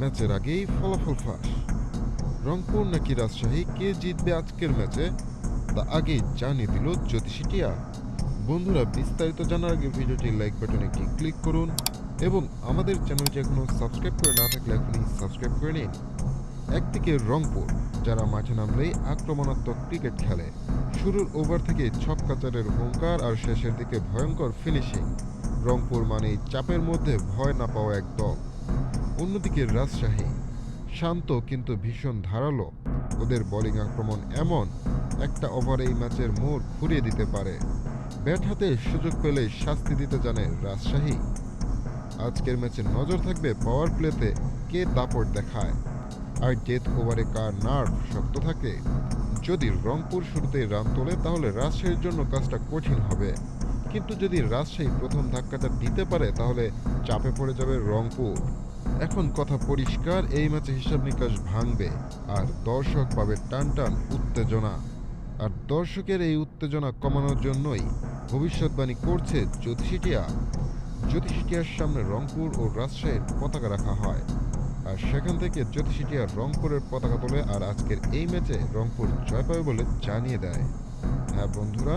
ম্যাচের আগেই ফলাফল ফাঁস। রংপুর নাকি রাজশাহী কে জিতবে আজকের ম্যাচে, তা আগেই জানিয়ে দিল জ্যোতিষী টিয়া। বন্ধুরা, বিস্তারিত জানার আগে ভিডিওটি লাইক বাটনে একটি ক্লিক করুন এবং আমাদের চ্যানেলটি এখনও সাবস্ক্রাইব করে না থাকলে এখনই সাবস্ক্রাইব করে নিন। একদিকে রংপুর, যারা মাঠে নামলেই আক্রমণাত্মক ক্রিকেট খেলে। শুরুর ওভার থেকে ছক্কাচারের হুঙ্কার আর শেষের দিকে ভয়ঙ্কর ফিনিশিং রংপুর মানেই চাপের মধ্যে ভয় না পাওয়া এক দল। অন্যদিকে রাজশাহী, শান্ত কিন্তু ভীষণ ধারালো। ওদের বোলিং আক্রমণ এমন, একটা ওভার এই ম্যাচের মোড় ঘুরিয়ে দিতে পারে। ব্যাট হাতে সুযোগ পেলে শাস্তি দিতে জানে রাজশাহী। আজকের ম্যাচে নজর থাকবে পাওয়ার প্লেতে কে দাপট দেখায়। আর ডেথ ওভারে কার নার্ভ শক্ত থাকে? যদি রংপুর শুরুতেই রান তোলে, তাহলে রাজশাহীর জন্য কাজটা কঠিন হবে। কিন্তু যদি রাজশাহী প্রথম ধাক্কাটা দিতে পারে, তাহলে চাপে পড়ে যাবে রংপুর। এখন কথা পরিষ্কার, এই ম্যাচে হিসাব নিকাশ ভাঙবে, আর দর্শক পাবে টান টান উত্তেজনা। আর দর্শকের এই উত্তেজনা কমানোর জন্যই ভবিষ্যৎবাণী করছে জ্যোতিষিটিয়া। জ্যোতিষিটিয়ার সামনে রংপুর ও রাজশাহীর পতাকা রাখা হয়। আর সেখান থেকে জ্যোতিষিটিয়া রংপুরের পতাকা তোলে, আর আজকের এই ম্যাচে রংপুর জয় পাবে বলে জানিয়ে দেয়। হ্যাঁ বন্ধুরা